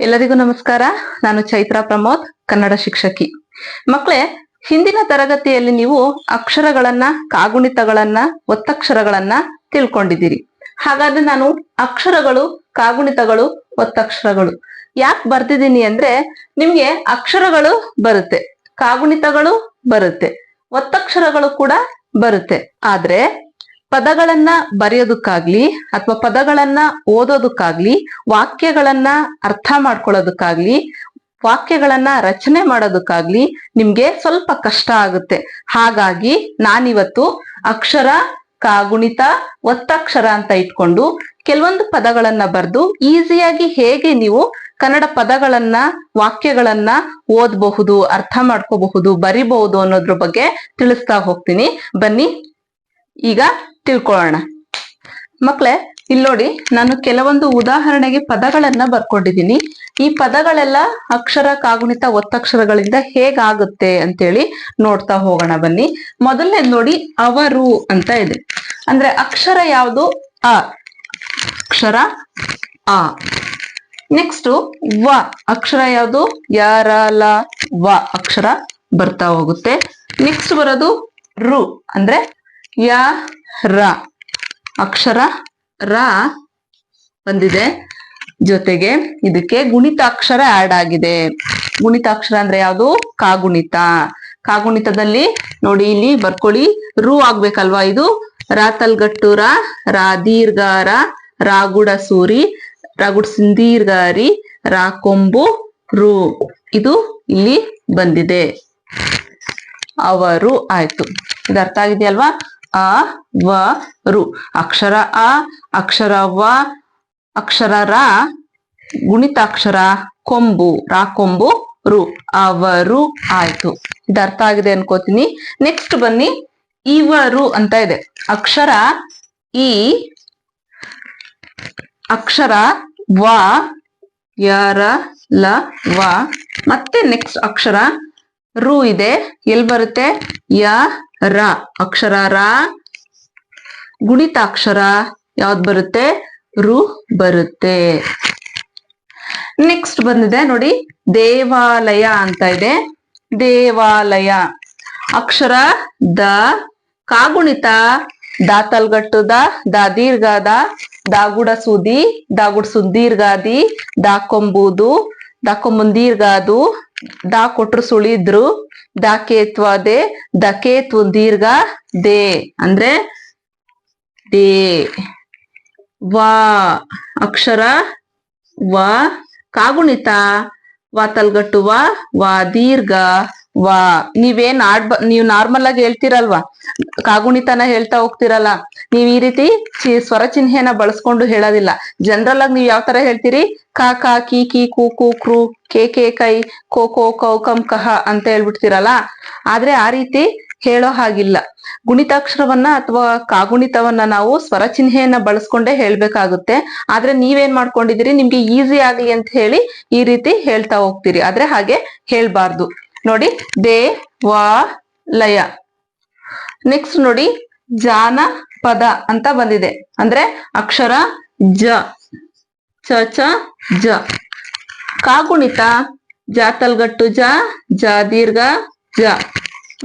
ಎಲ್ಲರಿಗೂ ನಮಸ್ಕಾರ. ನಾನು ಚೈತ್ರ ಪ್ರಮೋದ್, ಕನ್ನಡ ಶಿಕ್ಷಕಿ. ಮಕ್ಕಳೇ ಹಿಂದಿನ ತರಗತಿಯಲ್ಲಿ ನೀವು ಅಕ್ಷರಗಳನ್ನ, ಕಾಗುಣಿತಗಳನ್ನ, ಒತ್ತಕ್ಷರಗಳನ್ನ ತಿಳ್ಕೊಂಡಿದ್ದೀರಿ. ಹಾಗಾದ್ರೆ ನಾನು ಅಕ್ಷರಗಳು, ಕಾಗುಣಿತಗಳು, ಒತ್ತಕ್ಷರಗಳು ಯಾಕೆ ಬರ್ತಿದ್ದೀನಿ ಅಂದ್ರೆ ನಿಮ್ಗೆ ಅಕ್ಷರಗಳು ಬರುತ್ತೆ, ಕಾಗುಣಿತಗಳು ಬರುತ್ತೆ, ಒತ್ತಕ್ಷರಗಳು ಕೂಡ ಬರುತ್ತೆ. ಆದ್ರೆ ಪದಗಳನ್ನ ಬರೆಯೋದಕ್ಕಾಗ್ಲಿ ಅಥವಾ ಪದಗಳನ್ನ ಓದೋದಕ್ಕಾಗ್ಲಿ, ವಾಕ್ಯಗಳನ್ನ ಅರ್ಥ ಮಾಡ್ಕೊಳ್ಳೋದಕ್ಕಾಗ್ಲಿ, ವಾಕ್ಯಗಳನ್ನ ರಚನೆ ಮಾಡೋದಕ್ಕಾಗ್ಲಿ ನಿಮ್ಗೆ ಸ್ವಲ್ಪ ಕಷ್ಟ ಆಗುತ್ತೆ. ಹಾಗಾಗಿ ನಾನಿವತ್ತು ಅಕ್ಷರ ಕಾಗುಣಿತ ಒತ್ತಕ್ಷರ ಅಂತ ಇಟ್ಕೊಂಡು ಕೆಲವೊಂದು ಪದಗಳನ್ನ ಬರೆದು ಈಸಿಯಾಗಿ ಹೇಗೆ ನೀವು ಕನ್ನಡ ಪದಗಳನ್ನ, ವಾಕ್ಯಗಳನ್ನ ಓದಬಹುದು, ಅರ್ಥ ಮಾಡ್ಕೋಬಹುದು, ಬರಿಬಹುದು ಅನ್ನೋದ್ರ ಬಗ್ಗೆ ತಿಳಿಸ್ತಾ ಹೋಗ್ತೀನಿ. ಬನ್ನಿ. ಈಗ ತಿಳ್ಕೊಳ್ಳೋಣ. ಮಕ್ಳೇ ಇಲ್ಲಿ ನೋಡಿ, ನಾನು ಕೆಲವೊಂದು ಉದಾಹರಣೆಗೆ ಪದಗಳನ್ನ ಬರ್ಕೊಂಡಿದ್ದೀನಿ. ಈ ಪದಗಳೆಲ್ಲ ಅಕ್ಷರ, ಕಾಗುಣಿತ, ಒತ್ತಕ್ಷರಗಳಿಂದ ಹೇಗಾಗುತ್ತೆ ಅಂತೇಳಿ ನೋಡ್ತಾ ಹೋಗೋಣ ಬನ್ನಿ. ಮೊದಲನೇ ನೋಡಿ, ಅವರು ಅಂತ ಇದೆ. ಅಂದ್ರೆ ಅಕ್ಷರ ಯಾವುದು? ಅ. ಅಕ್ಷರ ಆ. ನೆಕ್ಸ್ಟ್, ವ. ಅಕ್ಷರ ಯಾವುದು? ಯಾರ ಲ ವ. ಅಕ್ಷರ ಬರ್ತಾ ಹೋಗುತ್ತೆ. ನೆಕ್ಸ್ಟ್ ಬರೋದು ರು. ಅಂದ್ರೆ ಯ, ರ. ಅಕ್ಷರ ರ ಬಂದಿದೆ. ಜೊತೆಗೆ ಇದಕ್ಕೆ ಗುಣಿತಾಕ್ಷರ ಆಡ್ ಆಗಿದೆ. ಗುಣಿತಾಕ್ಷರ ಅಂದ್ರೆ ಯಾವುದು? ಕಾಗುಣಿತ. ಕಾಗುಣಿತದಲ್ಲಿ ನೋಡಿ, ಇಲ್ಲಿ ಬರ್ಕೊಳ್ಳಿ. ರು ಆಗ್ಬೇಕಲ್ವಾ ಇದು? ರಾ ತಲ್ಗಟ್ಟುರ ರಾ ದೀರ್ಘಾರ ರಾಗುಡ ಸೂರಿ ರಾಗುಡ್ ಸಿಂಧೀರ್ಗಾರಿ ರಾ ಕೊಂಬು, ರು. ಇದು ಇಲ್ಲಿ ಬಂದಿದೆ. ಅವರು, ಆಯ್ತು. ಇದು ಅರ್ಥ ಆಗಿದೆಯಲ್ವಾ? ಅ, ವ, ರು. ಅಕ್ಷರ ಅ, ಅಕ್ಷರ ವ, ಅಕ್ಷರ ರ, ಗುಣಿತಾಕ್ಷರ, ಕೊಂಬು. ರಾ, ಕೊಂಬು, ರು. ಅವರು, ಆಯ್ತು. ಇದು ಅರ್ಥ ಆಗಿದೆ ಅನ್ಕೋತೀನಿ. ನೆಕ್ಸ್ಟ್ ಬನ್ನಿ. ಇವರು ಅಂತ ಇದೆ. ಅಕ್ಷರ ಈ ಅಕ್ಷರ ವ, ಯರ, ಲ, ವ. ಮತ್ತೆ ನೆಕ್ಸ್ಟ್ ಅಕ್ಷರ ರು ಇದೆ. ಎಲ್ ಬರುತ್ತೆ? ಯ ರ, ಅಕ್ಷರ ರ, ಗುಣಿತಾಕ್ಷರ ಯಾವ್ದು ಬರುತ್ತೆ? ರು ಬರುತ್ತೆ. ನೆಕ್ಸ್ಟ್ ಬಂದಿದೆ, ನೋಡಿ, ದೇವಾಲಯ ಅಂತ ಇದೆ. ದೇವಾಲಯ. ಅಕ್ಷರ ದ, ಕಾಗುಣಿತ ದಾತಲ್ಗಟ್ಟು ದ ದಾ ದೀರ್ಘದ ದಾಗುಡ ಸುದಿ ದಾಗುಡ್ ಸುದೀರ್ಘಾದಿ ದಾಕೊಂಬುದು ದಾಕೊಂಬುಂದೀರ್ಘಾದು ದಾ ಕೊಟ್ರು ಸುಳಿದ್ರು. ದಾಕೇತ್ವದೆ ದಕೇತ್ವ ದೀರ್ಘ ದೇ ಅಂದ್ರೆ ದೇ. ವಾ ಅಕ್ಷರ ವ ಕಾಗುಣಿತ ವಾ ತಲ್ಗಟ್ಟುವ ವ ವಾ ದೀರ್ಘ. ವಾ, ನೀವೇನ್ ಆಡ್ ನೀವ್ ನಾರ್ಮಲ್ ಆಗಿ ಹೇಳ್ತಿರಲ್ವಾ? ಕಾಗುಣಿತನ ಹೇಳ್ತಾ ಹೋಗ್ತಿರಲ್ಲ? ನೀವ್ ಈ ರೀತಿ ಸ್ವರ ಚಿಹ್ನೆಯನ್ನ ಬಳಸ್ಕೊಂಡು ಹೇಳೋದಿಲ್ಲ. ಜನರಲ್ ಆಗಿ ನೀವ್ ಯಾವ ತರ ಹೇಳ್ತೀರಿ? ಕಾ ಕಾ, ಕಿ ಕಿ, ಕು ಕು, ಕ್ರು, ಕೆ ಕೆ, ಕೈ, ಕೋ ಕೋ, ಕೌ, ಕಂ, ಕಹ ಅಂತ ಹೇಳ್ಬಿಡ್ತಿರಲ್ಲ? ಆದ್ರೆ ಆ ರೀತಿ ಹೇಳೋ ಹಾಗಿಲ್ಲ. ಗುಣಿತಾಕ್ಷರವನ್ನ ಅಥವಾ ಕಾಗುಣಿತವನ್ನ ನಾವು ಸ್ವರ ಚಿಹ್ನೆಯನ್ನ ಬಳಸ್ಕೊಂಡೇ ಹೇಳ್ಬೇಕಾಗುತ್ತೆ. ಆದ್ರೆ ನೀವೇನ್ ಮಾಡ್ಕೊಂಡಿದ್ದೀರಿ? ನಿಮ್ಗೆ ಈಸಿ ಆಗ್ಲಿ ಅಂತ ಹೇಳಿ ಈ ರೀತಿ ಹೇಳ್ತಾ ಹೋಗ್ತೀರಿ. ಆದ್ರೆ ಹಾಗೆ ಹೇಳ್ಬಾರ್ದು. ನೋಡಿ, ದೇ, ವಾ, ಲಯ. ನೆಕ್ಸ್ಟ್ ನೋಡಿ, ಜಾನ, ಪದ ಅಂತ ಬಂದಿದೆ. ಅಂದ್ರೆ ಅಕ್ಷರ ಜ, ಚ ಚ, ಜ. ಕಾಗುಣಿತ ಜಾತಲ್ಗಟ್ಟು ಜ ಜ, ದೀರ್ಘ, ಜ.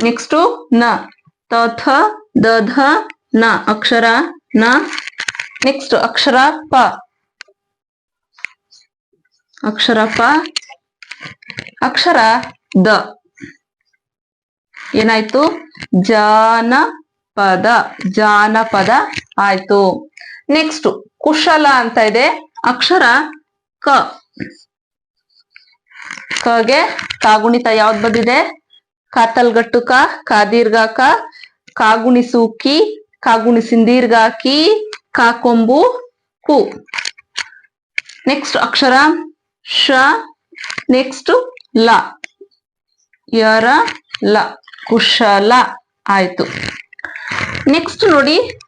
ನೆಕ್ಸ್ಟ್ನ ತಥ ದಧ ನ, ಅಕ್ಷರ, ನ. ನೆಕ್ಸ್ಟ್ ಅಕ್ಷರ ಪ. ಅಕ್ಷರ ಪ. ಅಕ್ಷರ ದ. ಏನಾಯ್ತು? ಜಾನಪದ. ಜಾನಪದ ಆಯ್ತು. ನೆಕ್ಸ್ಟ್ ಕುಶಲ ಅಂತ ಇದೆ. ಅಕ್ಷರ ಕ. ಕಗೆ ಕಾಗುಣಿತ ಯಾವ್ದು ಬಂದಿದೆ ಕಾತಲ್ಗಟ್ಟು ಕ ಕಾದೀರ್ಘ ಕ ಕಾಗುಣಿಸು ಕಿ ಕಾಗುಣಿಸಿಂದೀರ್ಘ ಕಿ ಕಾಕೊಂಬು, ಕು. ನೆಕ್ಸ್ಟ್ ಅಕ್ಷರ ಶ ನೆಕ್ಸ್ಟ್ ಲ ಯರ ಲ ಕುಶಲ ಆಯ್ತು. ನೆಕ್ಸ್ಟ್ ನೋಡಿ,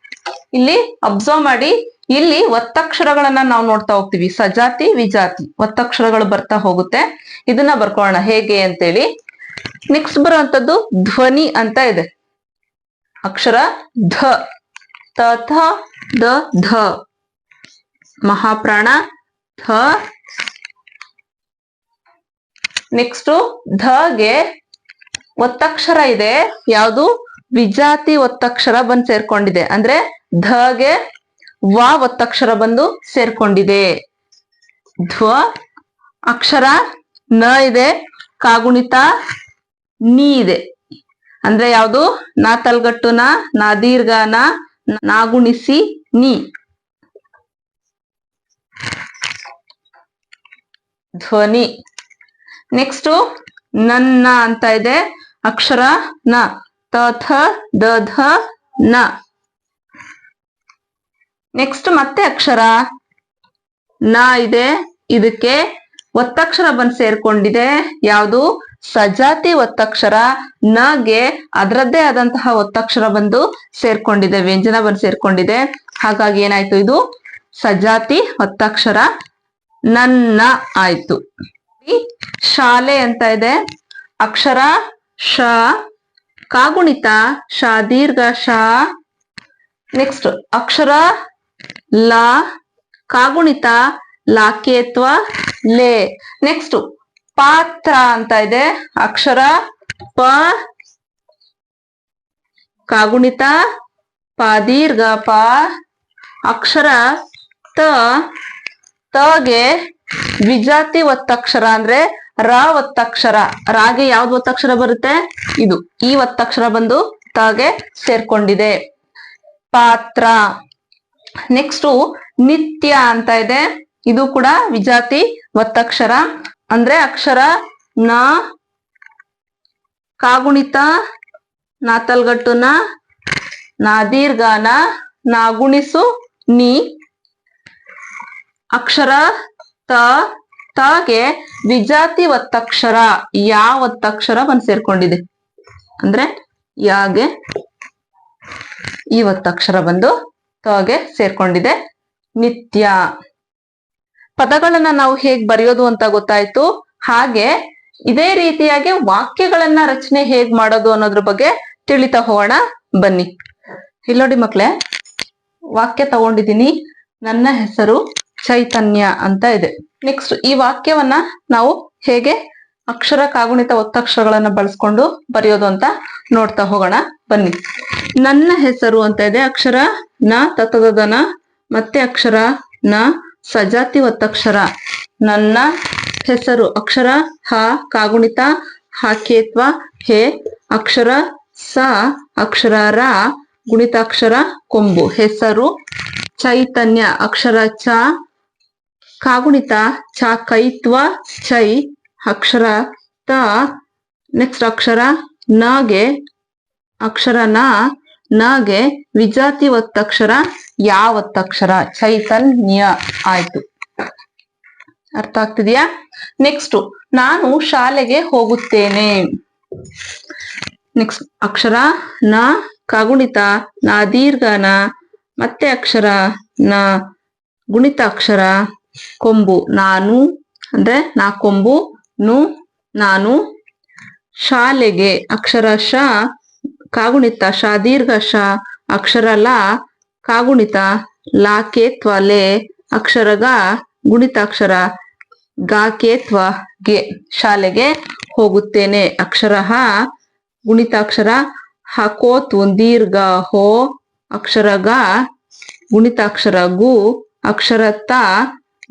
ಇಲ್ಲಿ ಅಬ್ಸರ್ವ್ ಮಾಡಿ, ಇಲ್ಲಿ ಒತ್ತಕ್ಷರಗಳನ್ನ ನಾವು ನೋಡ್ತಾ ಹೋಗ್ತೀವಿ. ಸಜಾತಿ, ವಿಜಾತಿ. ಒತ್ತಕ್ಷರಗಳು ಬರ್ತಾ ಹೋಗುತ್ತೆ. ಇದನ್ನ ಬರ್ಕೊಳ್ಳೋಣ. ಹೇಗೆ ಅಂತೇಳಿ. ನೆಕ್ಸ್ಟ್ ಬರುವಂತದ್ದು ಧ್ವನಿ ಅಂತ ಇದೆ. ಅಕ್ಷರ ಧ. ತ ದ, ಧ. ಮಹಾಪ್ರಾಣ, ಥ ನೆಕ್ಸ್ಟ್ ಧಗೆ ಒತ್ತಕ್ಷರ ಇದೆ. ಯಾವುದು? ವಿಜಾತಿ ಒತ್ತಕ್ಷರ ಬಂದು ಸೇರ್ಕೊಂಡಿದೆ. ಅಂದ್ರೆ ಧಗೆ ವ ಒತ್ತಕ್ಷರ ಬಂದು ಸೇರ್ಕೊಂಡಿದೆ. ಧ್ವ, ಅಕ್ಷರ, ನ ಇದೆ. ಕಾಗುಣಿತ, ನೀ ಇದೆ. ಅಂದ್ರೆ ಯಾವುದು? ನಾ ತಲ್ಗಟ್ಟು ನ, ನಾ ನಾಗುಣಿಸಿ ನಾ ಗುಣಿಸಿ ನೀ. ಧ್ವನಿ. ನೆಕ್ಸ್ಟ್ ನನ್ನ ಅಂತ ಇದೆ. ಅಕ್ಷರ ನ. ತಥ ಥ, ದ ನ. ನೆಕ್ಸ್ಟ್ ಮತ್ತೆ ಅಕ್ಷರ. ನ ಇದೆ. ಇದಕ್ಕೆ ಒತ್ತಕ್ಷರ ಬಂದ್ ಸೇರ್ಕೊಂಡಿದೆ. ಯಾವುದು? ಸಜಾತಿ ಒತ್ತಕ್ಷರ. ನಗೆ ಅದರದ್ದೇ ಆದಂತಹ ಒತ್ತಕ್ಷರ ಬಂದು ಸೇರ್ಕೊಂಡಿದೆ. ವ್ಯಂಜನ ಬಂದು ಸೇರ್ಕೊಂಡಿದೆ. ಹಾಗಾಗಿ ಏನಾಯ್ತು ಇದು? ಸಜಾತಿ ಒತ್ತಕ್ಷರ. ನನ್ನ ಆಯ್ತು. ಶಾಲೆ ಅಂತ ಇದೆ. ಅಕ್ಷರ ಶ, ಕಾಗುಣಿತ, ಶ, ದೀರ್ಘ ಶ. ನೆಕ್ಸ್ಟ್ ಅಕ್ಷರ ಲ, ಕಾಗುಣಿತ, ಲಾಕೇತ್ವ, ಲೇ. ನೆಕ್ಸ್ಟ್ ಪಾತ್ರ ಅಂತ ಇದೆ. ಅಕ್ಷರ ಪ, ಕಾಗುಣಿತ, ಪ, ದೀರ್ಘ, ಪ. ಅಕ್ಷರ ತ ತಗೆ ವಿಜಾತಿ ಒತ್ತಕ್ಷರ ಅಂದ್ರೆ ರ ಒತ್ತಕ್ಷರ. ರಾಗೆ ಯಾವ್ದು ಒತ್ತಕ್ಷರ ಬರುತ್ತೆ? ಇದು. ಈ ಒತ್ತಕ್ಷರ ಬಂದು ತಗೆ ಸೇರ್ಕೊಂಡಿದೆ. ಪಾತ್ರ. ನೆಕ್ಸ್ಟ್ ನಿತ್ಯ ಅಂತ ಇದೆ. ಇದು ಕೂಡ ವಿಜಾತಿ ಒತ್ತಕ್ಷರ. ಅಂದ್ರೆ ಅಕ್ಷರ ನ, ಕಾಗುಣಿತ ನಾತಲ್ಗಟ್ಟು ನ ನಾ ದೀರ್ಘ ನ ನಾ ಗುಣಿಸು ನೀ. ಅಕ್ಷರ ತ, ತಗೆ ವಿಜಾತಿ ಒತ್ತಕ್ಷರ ಯಾ ಒತ್ತಕ್ಷರ ಬಂದ್ ಸೇರ್ಕೊಂಡಿದೆ ಅಂದ್ರೆ ಯಾಗೆ ಈ ಒತ್ತಕ್ಷರ ಬಂದು ತಗೆ ಸೇರ್ಕೊಂಡಿದೆ. ನಿತ್ಯ ಪದಗಳನ್ನ ನಾವು ಹೇಗ್ ಬರೆಯೋದು ಅಂತ ಗೊತ್ತಾಯ್ತು. ಹಾಗೆ ಇದೇ ರೀತಿಯಾಗಿ ವಾಕ್ಯಗಳನ್ನ ರಚನೆ ಹೇಗ್ ಮಾಡೋದು ಅನ್ನೋದ್ರ ಬಗ್ಗೆ ತಿಳಿತಾ ಹೋಗೋಣ. ಬನ್ನಿ. ಇಲ್ಲೋಡಿ ಮಕ್ಳೇ, ವಾಕ್ಯ ತಗೊಂಡಿದ್ದೀನಿ. ನನ್ನ ಹೆಸರು ಚೈತನ್ಯ ಅಂತ ಇದೆ. ನೆಕ್ಸ್ಟ್ ಈ ವಾಕ್ಯವನ್ನ ನಾವು ಹೇಗೆ ಅಕ್ಷರ ಕಾಗುಣಿತ ಒತ್ತಕ್ಷರಗಳನ್ನ ಬಳಸ್ಕೊಂಡು ಬರೆಯೋದು ಅಂತ ನೋಡ್ತಾ ಹೋಗೋಣ. ಬನ್ನಿ. ನನ್ನ ಹೆಸರು ಅಂತ ಇದೆ. ಅಕ್ಷರ ನ ತತದನ ಮತ್ತೆ ಅಕ್ಷರ ನ, ಸಜಾತಿ ಒತ್ತಕ್ಷರ. ನನ್ನ ಹೆಸರು ಅಕ್ಷರ ಹ, ಕಾಗುಣಿತ, ಹಾಕೇತ್ವ, ಹೇ, ಅಕ್ಷರ ಸ, ಅಕ್ಷರ ರ, ಗುಣಿತಾಕ್ಷರ, ಕೊಂಬು. ಹೆಸರು ಚೈತನ್ಯ, ಅಕ್ಷರ ಚ ಕಾಗುಣಿತ ಚ ಕೈತ್ವ ಚೈ, ಅಕ್ಷರ, ತ ನೆಕ್ಸ್ಟ್ ಅಕ್ಷರ, ನಗೆ, ಅಕ್ಷರ, ನ, ನಗೆ ವಿಜಾತಿ ಒತ್ತಕ್ಷರ, ಯಾವತ್ತಕ್ಷರ, ಚೈತನ್ಯ ಆಯ್ತು. ಅರ್ಥ ಆಗ್ತಿದ್ಯಾ? ನೆಕ್ಸ್ಟ್ ನಾನು ಶಾಲೆಗೆ ಹೋಗುತ್ತೇನೆ. ನೆಕ್ಸ್ಟ್ ಅಕ್ಷರ, ನ, ಕಾಗುಣಿತ, ನ, ದೀರ್ಘ, ನ, ಮತ್ತೆ ಅಕ್ಷರ, ನ, ಗುಣಿತ ಅಕ್ಷರ ಕೊಂಬು ನಾನು, ಅಂದ್ರೆ ನಾ ಕೊಂಬು, ನು, ನಾನು, ಶಾಲೆಗೆ ಅಕ್ಷರ ಶ, ಕಾಗುಣಿತ ಶ, ದೀರ್ಘ ಶ, ಅಕ್ಷರ ಲ, ಕಾಗುಣಿತ, ಲೆ ಅಕ್ಷರ ಗ ಗುಣಿತಾಕ್ಷರ ಗಾಕೇತ್ವ ಗೆ ಶಾಲೆಗೆ ಹೋಗುತ್ತೇನೆ. ಅಕ್ಷರ ಹ ಗುಣಿತಾಕ್ಷರ ಹ ಕೋತ್ ದೀರ್ಘ, ಹೋ, ಅಕ್ಷರ ಗ ಗುಣಿತಾಕ್ಷರ ಗು, ಅಕ್ಷರ ತ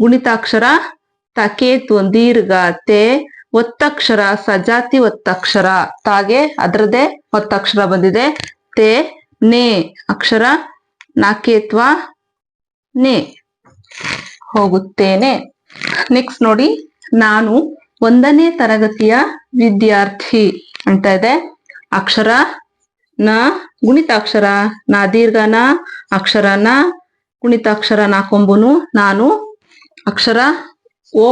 ಗುಣಿತಾಕ್ಷರ ತಕೇತ್ ದೀರ್ಘ ಒತ್ತಕ್ಷರ, ಸಜಾತಿ ಒತ್ತಕ್ಷರ. ತಾಗೆ ಅದರದೇ ಒತ್ತಕ್ಷರ ಬಂದಿದೆ. ತೆ, ನೇ ಅಕ್ಷರ, ನಾಕೇತ್ವ, ನೇ ಹೋಗುತ್ತೇನೆ. ನೆಕ್ಸ್ಟ್ ನೋಡಿ, ನಾನು ಒಂದನೇ ತರಗತಿಯ ವಿದ್ಯಾರ್ಥಿ ಅಂತ ಇದೆ. ಅಕ್ಷರ, ನ ಗುಣಿತಾಕ್ಷರ ನಾ ದೀರ್ಘನ ಅಕ್ಷರನ ಗುಣಿತಾಕ್ಷರ ನಾ ಕೊಂಬುನು ನಾನು ಅಕ್ಷರ ಓ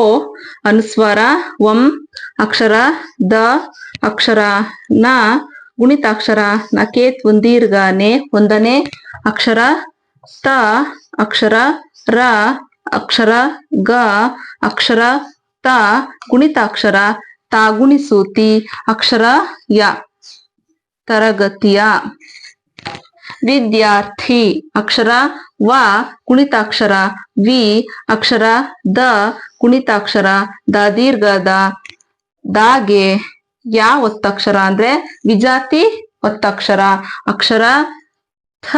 ಅನುಸ್ವಾರ ಒಂ ಅಕ್ಷರ ದ ಅಕ್ಷರ ನ ಗುಣಿತಾಕ್ಷರ ನಕೇತ್ ಒಂದೀರ್ಘ ಒಂದನೇ ಅಕ್ಷರ ತ ಅಕ್ಷರ ರ ಅಕ್ಷರ ಗ ಅಕ್ಷರ ತ ಗುಣಿತಾಕ್ಷರ ತಾಗುಣಿಸೂತಿ ಗುಣಿಸೂತಿ ಅಕ್ಷರ ಯ ತರಗತಿಯ ವಿದ್ಯಾರ್ಥಿ ಅಕ್ಷರ ವ ಕುಣಿತಾಕ್ಷರ, ವಿ ಅಕ್ಷರ ದ ಕುಣಿತಾಕ್ಷರ, ದ ದೀರ್ಘ ದ, ದಾಗೆ ಯಾ ಒತ್ತಕ್ಷರ ಅಂದ್ರೆ ವಿಜಾತಿ ಒತ್ತಕ್ಷರ, ಅಕ್ಷರ ಥ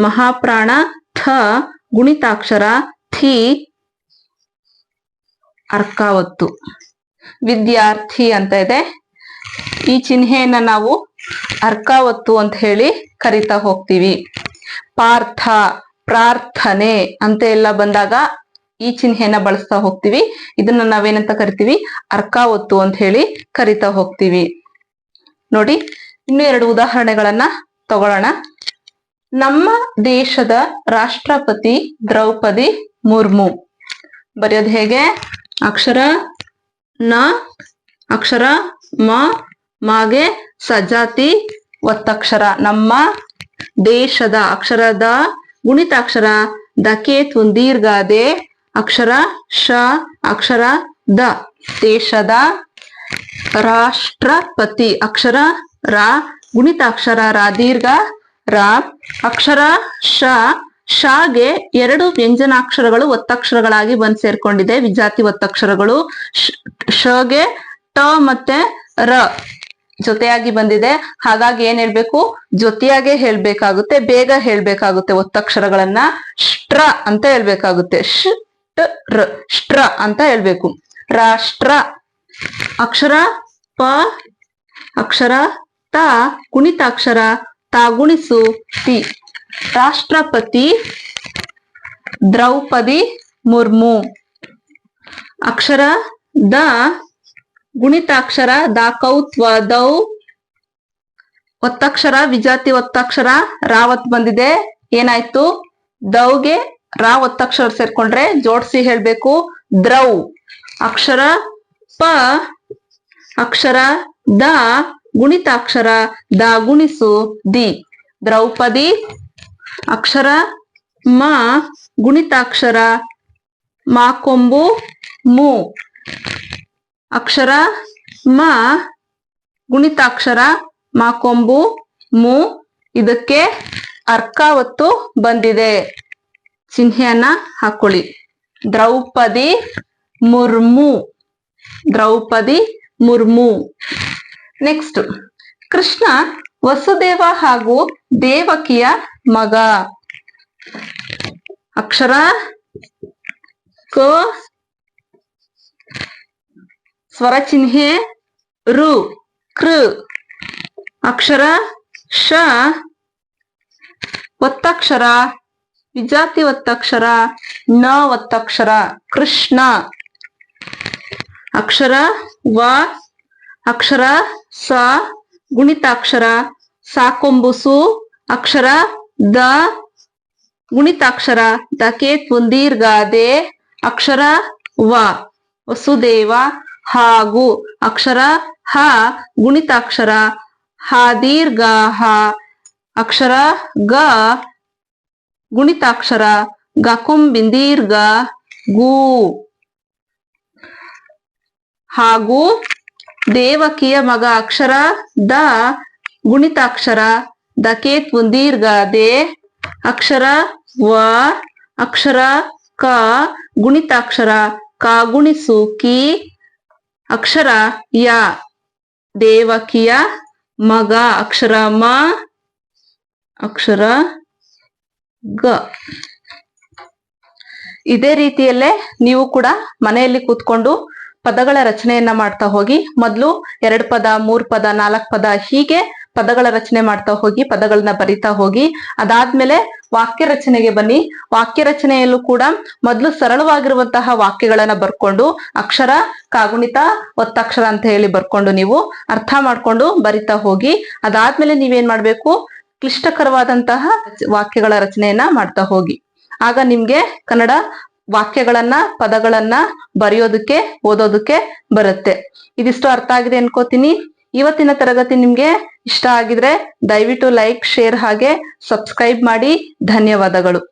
ಮಹಾಪ್ರಾಣ, ಥ ಗುಣಿತಾಕ್ಷರ ಥಿ ಅರ್ಕಾವತ್ತು. ವಿದ್ಯಾರ್ಥಿ ಅಂತ ಇದೆ. ಈ ಚಿಹ್ನೆಯನ್ನ ನಾವು ಅರ್ಕಾವತ್ತು ಅಂತ ಹೇಳಿ ಕರಿತಾ ಹೋಗ್ತೀವಿ. ಪಾರ್ಥ, ಪ್ರಾರ್ಥನೆ ಅಂತ ಎಲ್ಲ ಬಂದಾಗ ಈ ಚಿಹ್ನೆಯನ್ನ ಬಳಸ್ತಾ ಹೋಗ್ತೀವಿ. ಇದನ್ನ ನಾವೇನಂತ ಕರಿತೀವಿ? ಅರ್ಕಾವತ್ತು ಅಂತ ಹೇಳಿ ಕರಿತಾ ಹೋಗ್ತೀವಿ. ನೋಡಿ, ಇನ್ನು ಎರಡು ಉದಾಹರಣೆಗಳನ್ನ ತಗೊಳ್ಳೋಣ. ನಮ್ಮ ದೇಶದ ರಾಷ್ಟ್ರಪತಿ ದ್ರೌಪದಿ ಮುರ್ಮು. ಬರೆಯೋದು ಹೇಗೆ? ಅಕ್ಷರ ನ, ಅಕ್ಷರ ಮ ಮಾಗೆ ಸಜಾತಿ ಒತ್ತಕ್ಷರ. ನಮ್ಮ ದೇಶದ ಅಕ್ಷರದ ಗುಣಿತಾಕ್ಷರ. ದಕೇತ್ ಒಂದು ದೀರ್ಘಾದೆ ಅಕ್ಷರ ಶ ಅಕ್ಷರ ದ. ದೇಶದ ರಾಷ್ಟ್ರಪತಿ ಅಕ್ಷರ ರ. ಗುಣಿತಾಕ್ಷರ ರ ದೀರ್ಘ ರ. ಅಕ್ಷರ ಶ ಶಾಗೆ ಎರಡು ವ್ಯಂಜನಾಕ್ಷರಗಳು ಒತ್ತಕ್ಷರಗಳಾಗಿ ಬಂದ್ ಸೇರ್ಕೊಂಡಿದೆ. ವಿಜಾತಿ ಒತ್ತಕ್ಷರಗಳು ಶಗೆ ಟ ಮತ್ತೆ ರ. ಜೊತೆಯಾಗಿ ಬಂದಿದೆ. ಹಾಗಾಗಿ ಏನ್ ಹೇಳ್ಬೇಕು? ಜೊತೆಯಾಗೆ ಹೇಳ್ಬೇಕಾಗುತ್ತೆ, ಬೇಗ ಹೇಳ್ಬೇಕಾಗುತ್ತೆ ಒತ್ತಕ್ಷರಗಳನ್ನ ಷ್ಟ್ರ ಅಂತ ಹೇಳ್ಬೇಕಾಗುತ್ತೆ. ಸ್ಟ್ರ ಅಂತ ಹೇಳ್ಬೇಕು. ರಾಷ್ಟ್ರ, ಅಕ್ಷರ, ಪ, ಅಕ್ಷರ, ತ, ಕುಣಿತಾಕ್ಷರ, ತ, ಗುಣಿಸು, ತಿ. ರಾಷ್ಟ್ರಪತಿ ದ್ರೌಪದಿ ಮುರ್ಮು. ಅಕ್ಷರ, ದ ಗುಣಿತಾಕ್ಷರ ದ ಕೌತ್ವ ದೌ ಒತ್ತಕ್ಷರ, ವಿಜಾತಿ ಒತ್ತಕ್ಷರ ರಾವತ್ ಬಂದಿದೆ. ಏನಾಯ್ತು? ದೌಗೆ ರಾ ಒತ್ತಕ್ಷರ ಸೇರ್ಕೊಂಡ್ರೆ ಜೋಡ್ಸಿ ಹೇಳ್ಬೇಕು. ದ್ರೌ, ಅಕ್ಷರ ಪ, ಅಕ್ಷರ ದ, ಗುಣಿತಾಕ್ಷರ, ದ ಗುಣಿಸು, ದಿ. ದ್ರೌಪದಿ, ಅಕ್ಷರ ಮ, ಗುಣಿತಾಕ್ಷರ, ಮಾ ಕೊಂಬು, ಮು. ಅಕ್ಷರ ಮ, ಗುಣಿತಾಕ್ಷರ, ಮಾ ಕೊಂಬು, ಮು, ಇದಕ್ಕೆ ಅರ್ಕಾವತ್ತು ಬಂದಿದೆ. ಚಿಹ್ನೆಯನ್ನ ಹಾಕೊಳ್ಳಿ. ದ್ರೌಪದಿ ಮುರ್ಮು. ದ್ರೌಪದಿ ಮುರ್ಮು. ನೆಕ್ಸ್ಟ್, ಕೃಷ್ಣ ವಸುದೇವ ಹಾಗೂ ದೇವಕಿಯ ಮಗ. ಅಕ್ಷರ ಕ ಸ್ವರ ಚಿಹ್ನೆ ರು, ಕೃ, ಅಕ್ಷರ ಶ ಒತ್ತಕ್ಷರ ವಿಜಾತಿ ಒತ್ತಕ್ಷರ ನ ಒತ್ತಕ್ಷರ ಕೃಷ್ಣ. ಅಕ್ಷರ ವ, ಅಕ್ಷರ ಸ, ಗುಣಿತಾಕ್ಷರ ಸಾಕೊಂಬುಸು ಅಕ್ಷರ ದ, ಗುಣಿತಾಕ್ಷರ ದಕೇತ್ ಮುಂದೀರ್ಗಾದೆ ಅಕ್ಷರ ವ, ವಸುದೇವ. ಹಾಗೂ ಅಕ್ಷರ ಹ, ಗುಣಿತಾಕ್ಷರ, ಹ ದೀರ್ಘ, ಹ, ಅಕ್ಷರ ಗ, ಗುಣಿತಾಕ್ಷರ ಗಕುಂಬಿಂದೀರ್ಘ ಗು, ಹಾಗೂ ದೇವಕಿಯ ಮಗ ಅಕ್ಷರ ದ, ಗುಣಿತಾಕ್ಷರ ದಕೇತ್ ಮುಂದೀರ್ಘ ದೇ, ಅಕ್ಷರ ವ, ಅಕ್ಷರ ಕ, ಗುಣಿತಾಕ್ಷರ, ಕ ಕಿ ಅಕ್ಷರ ಯ, ದೇವಕಿಯ ಮಗ ಅಕ್ಷರ ಮ, ಅಕ್ಷರ ಗ. ಇದೇ ರೀತಿಯಲ್ಲೇ ನೀವು ಕೂಡ ಮನೆಯಲ್ಲಿ ಕೂತ್ಕೊಂಡು ಪದಗಳ ರಚನೆಯನ್ನ ಮಾಡ್ತಾ ಹೋಗಿ, ಮೊದಲು ಎರಡು ಪದ, ಮೂರ್ ಪದ, ನಾಲ್ಕು ಪದ ಹೀಗೆ ಪದಗಳ ರಚನೆ ಮಾಡ್ತಾ ಹೋಗಿ ಪದಗಳನ್ನ ಬರಿತಾ ಹೋಗಿ, ಅದಾದ್ಮೇಲೆ ವಾಕ್ಯ ರಚನೆಗೆ ಬನ್ನಿ. ವಾಕ್ಯ ರಚನೆಯಲ್ಲೂ ಕೂಡ ಮೊದಲು ಸರಳವಾಗಿರುವಂತಹ ವಾಕ್ಯಗಳನ್ನ ಬರ್ಕೊಂಡು ಅಕ್ಷರ, ಕಾಗುಣಿತ, ಒತ್ತಕ್ಷರ ಅಂತ ಹೇಳಿ ಬರ್ಕೊಂಡು ನೀವು ಅರ್ಥ ಮಾಡ್ಕೊಂಡು ಬರಿತಾ ಹೋಗಿ. ಅದಾದ್ಮೇಲೆ ನೀವೇನ್ ಮಾಡ್ಬೇಕು? ಕ್ಲಿಷ್ಟಕರವಾದಂತಹ ವಾಕ್ಯಗಳ ರಚನೆಯನ್ನ ಮಾಡ್ತಾ ಹೋಗಿ. ಆಗ ನಿಮ್ಗೆ ಕನ್ನಡ ವಾಕ್ಯಗಳನ್ನ, ಪದಗಳನ್ನ ಬರೆಯೋದಕ್ಕೆ, ಓದೋದಕ್ಕೆ ಬರುತ್ತೆ. ಇದಿಷ್ಟು ಅರ್ಥ ಆಗಿದೆ ಅನ್ಕೋತೀನಿ. ಇವತ್ತಿನ ತರಗತಿ ನಿಮ್ಗೆ ಇಷ್ಟ ಆಗಿದ್ರೆ ದಯವಿಟ್ಟು ಲೈಕ್ ಶೇರ್ ಹಾಗೆ ಸಬ್ಸ್ಕ್ರೈಬ್ ಮಾಡಿ. ಧನ್ಯವಾದಗಳು.